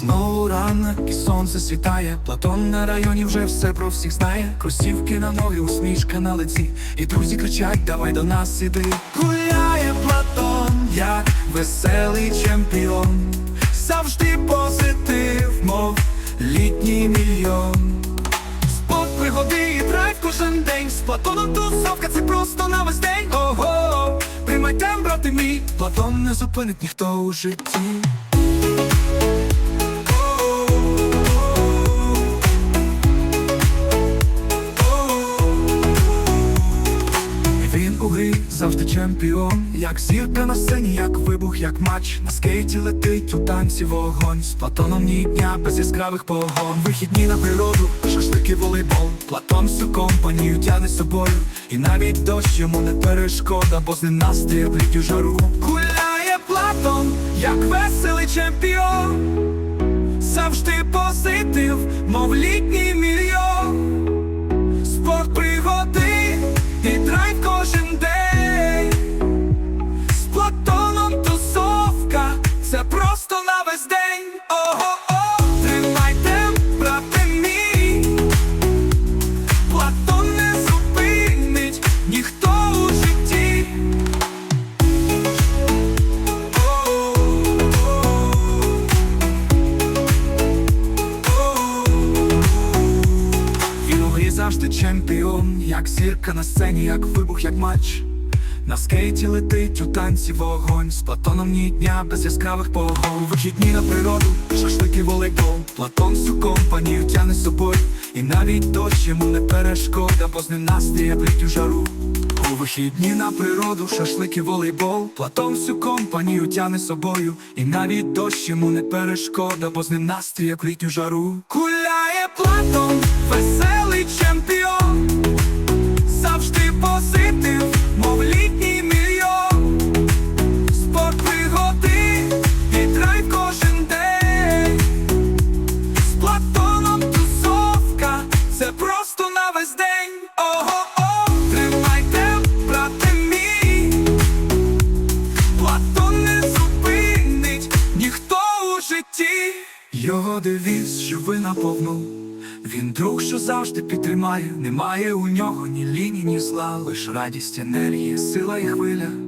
Знову ранок і сонце світає, Платон на районі вже все про всіх знає. Кросівки на ноги, усмішка на лиці, і друзі кричать, давай до нас іди. Гуляє Платон, як веселий чемпіон, завжди позитив, мов літній мільйон. Спорт, пригоди і драйв кожен день. З Платоном тусовка, це просто на весь день. Ого, приймай темп, брати мій, Платон не зупинить ніхто у житті. У завжди чемпіон, як зірка на сцені, як вибух, як матч. На скейті летить у танці вогонь. З Платоном ні дня без яскравих погон. Вихідні на природу, шашлики, волейбол. Платон всю компанію тяне з собою. І навіть дощ йому не перешкода, бо з ним настрій в літню жару. Гуляє Платон, як веселий чемпіон. Завжди позитив, мов літній мільйон. Завжди чемпіон, як зірка на сцені, як вибух, як матч. На скейті летить у танці вогонь З Платоном ні дня без яскравих погон Вихідні на природу, шашлики волейбол. Платон всю компанію тяне з собою. І навіть дощ йому не перешкода, бо з ним настрій в літню жару. У вихідні на природу, шашлики волейбол. Платон всю компанію тяне з собою. І навіть дощ йому не перешкода, бо з ним в літню жару. Гуляє Платон, веселий Його девіз, ви наповну він друг, що завжди підтримає, немає у нього ні лінії, ні зла, лиш радість, енергія, сила і хвиля.